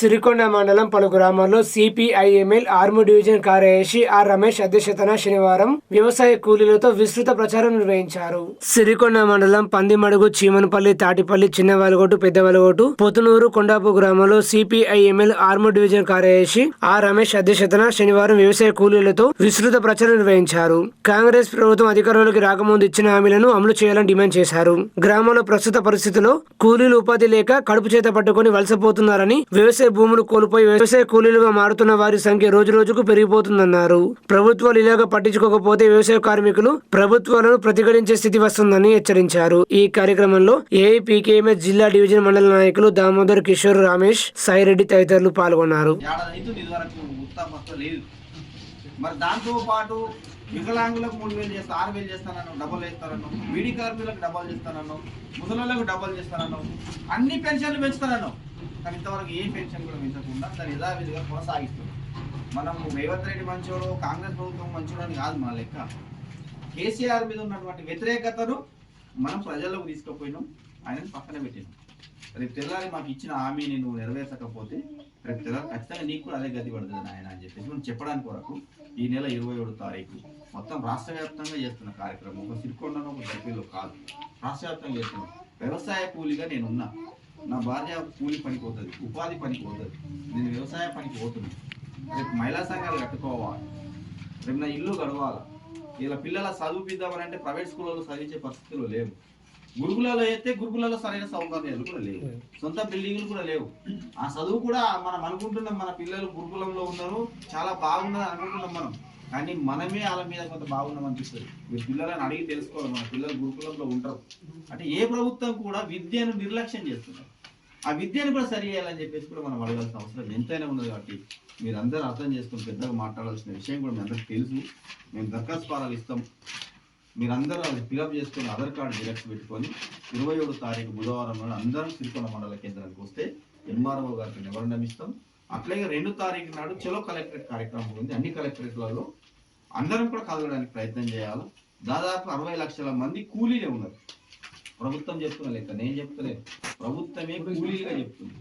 సిరికొండ మండలం పలు గ్రామాల్లో సిపిఐఎంఎల్ ఆర్మీ డివిజన్ కార్యదర్శి ఆర్ రమేష్ అధ్యక్షతన శనివారం వ్యవసాయ కూలీలతో విస్తృత ప్రచారం నిర్వహించారు. సిరికొండ మండలం పందిమడుగు చీమనపల్లి తాటిపల్లి చిన్న వలగొట్టు పొతునూరు కొండాపు గ్రామంలో సిపిఐఎంఎల్ ఆర్మీ డివిజన్ కార్యదర్శి ఆర్ రమేష్ అధ్యక్షతన శనివారం వ్యవసాయ కూలీలతో విస్తృత ప్రచారం నిర్వహించారు. కాంగ్రెస్ ప్రభుత్వం అధికారంలోకి రాకముందు ఇచ్చిన హామీలను అమలు చేయాలని డిమాండ్ చేశారు. గ్రామంలో ప్రస్తుత పరిస్థితిలో కూలీలు ఉపాధి లేక కడుపు చేత పట్టుకొని వలసపోతున్నారని వ్యవసాయ భూములు కోల్పోయి వ్యవసాయ కూలీలుగా మారుతున్న వారి సంఖ్య రోజు రోజుకు పెరిగిపోతుందన్నారు. ప్రభుత్వాలు ఇలాగ పట్టించుకోకపోతే వ్యవసాయ కార్మికులు ప్రభుత్వాలను ప్రతిఘటించే స్థితి వస్తుందని హెచ్చరించారు. ఈ కార్యక్రమంలో ఏఐపీకేఎంఎస్ జిల్లా డివిజన్ మండల నాయకులు దామోదర్ కిషోర్ రమేష్ సాయిరెడ్డి తదితరులు పాల్గొన్నారు. మరి దాంతో పాటు వికలాంగులకు మూడు వేలు చేస్తా ఆరు వేలు చేస్తానన్నావు డబల్ వేస్తానన్నావు వీడి కార్మికులకు డబల్ చేస్తానన్నావు ముసలోళ్ళకు డబల్ చేస్తానన్నావు అన్ని పెన్షన్లు పెంచుతానన్నావు. కానీ ఇంతవరకు ఏ పెన్షన్ కూడా పెంచకుండా దాన్ని యథావిధిగా కొనసాగిస్తుంది. మనం రేవంత్ రెడ్డి మంచోడు కాంగ్రెస్ ప్రభుత్వం మంచోడు అని కాదు మన లెక్క. కేసీఆర్ మీద ఉన్నటువంటి వ్యతిరేకతను మనం ప్రజల్లోకి తీసుకుపోయినాం ఆయన పక్కన పెట్టినాం. రేపు తెల్లారి మాకు ఇచ్చిన హామీని నువ్వు నెరవేర్చకపోతే రేపు తెల్లారి ఖచ్చితంగా నీకు కూడా అదే గతి పడుతుంది ఆయన అని చెప్పేసి మనం చెప్పడానికి కొరకు ఈ నెల ఇరవై ఏడు తారీఖు మొత్తం రాష్ట్ర వ్యాప్తంగా చేస్తున్న కార్యక్రమం. ఒక సిరికొండలో ఒక దగ్గరలో కాదు. రాష్ట్ర వ్యాప్తంగా చేస్తున్నాం వ్యవసాయ కూలీగా నేనున్నా. నా భార్య కూలి పనికి పోతుంది ఉపాధి పనికి పోతుంది నేను వ్యవసాయ పనికి పోతున్నాను రేపు మహిళా సంఘాలు కట్టుకోవాలి రేపు నా ఇల్లు గడవాలి ఇలా పిల్లల చదివిద్దామని అంటే ప్రైవేట్ స్కూళ్ళలో చదివించే పరిస్థితులు లేవు. గురుకులలో అయితే గురుకులలో సరైన సౌకర్యాలు కూడా లేవు. సొంత బిల్డింగ్లు కూడా లేవు. ఆ చదువు కూడా మనం అనుకుంటున్నాం మన పిల్లలు గురుకులంలో ఉన్నారు చాలా బాగున్నది అనుకుంటున్నాం మనం. కానీ మనమే వాళ్ళ మీద కొంత బాగున్నాం అనిపిస్తుంది. మీరు పిల్లలని అడిగి తెలుసుకోవాలి మన పిల్లలు గురుకులంలో ఉంటారు. అంటే ఏ ప్రభుత్వం కూడా విద్యను నిర్లక్ష్యం చేస్తున్నారు ఆ విద్యను కూడా సరి చేయాలని చెప్పేసి కూడా మనం అడగాల్సిన అవసరం ఎంతైనా ఉన్నది కాబట్టి మీరు అందరూ అర్థం చేసుకుని పెద్దగా మాట్లాడాల్సిన విషయం కూడా మీ అందరికి తెలుసు. మేము దరఖాస్తు ఫారాలు ఇస్తాం. మీరందరూ అది ఫిలప్ చేసుకొని ఆధార్ కార్డు జిరాక్స్ పెట్టుకొని ఇరవై ఏడు తారీఖు బుధవారం నాడు అందరం సిరికొండ మండల కేంద్రానికి వస్తే ఎంఆర్ఓ గారికి నివారణం ఇస్తాం. అట్లాగే రెండు తారీఖు నాడు చలో కలెక్టరేట్ కార్యక్రమం ఉంది. అన్ని కలెక్టరేట్లలో అందరం కూడా కలగడానికి ప్రయత్నం చేయాలి. దాదాపు అరవై లక్షల మంది కూలీలే ఉన్నారు. ప్రభుత్వం చెప్తున్న లెక్క. నేను చెప్తలేదు ప్రభుత్వమే కూలీలుగా చెప్తుంది.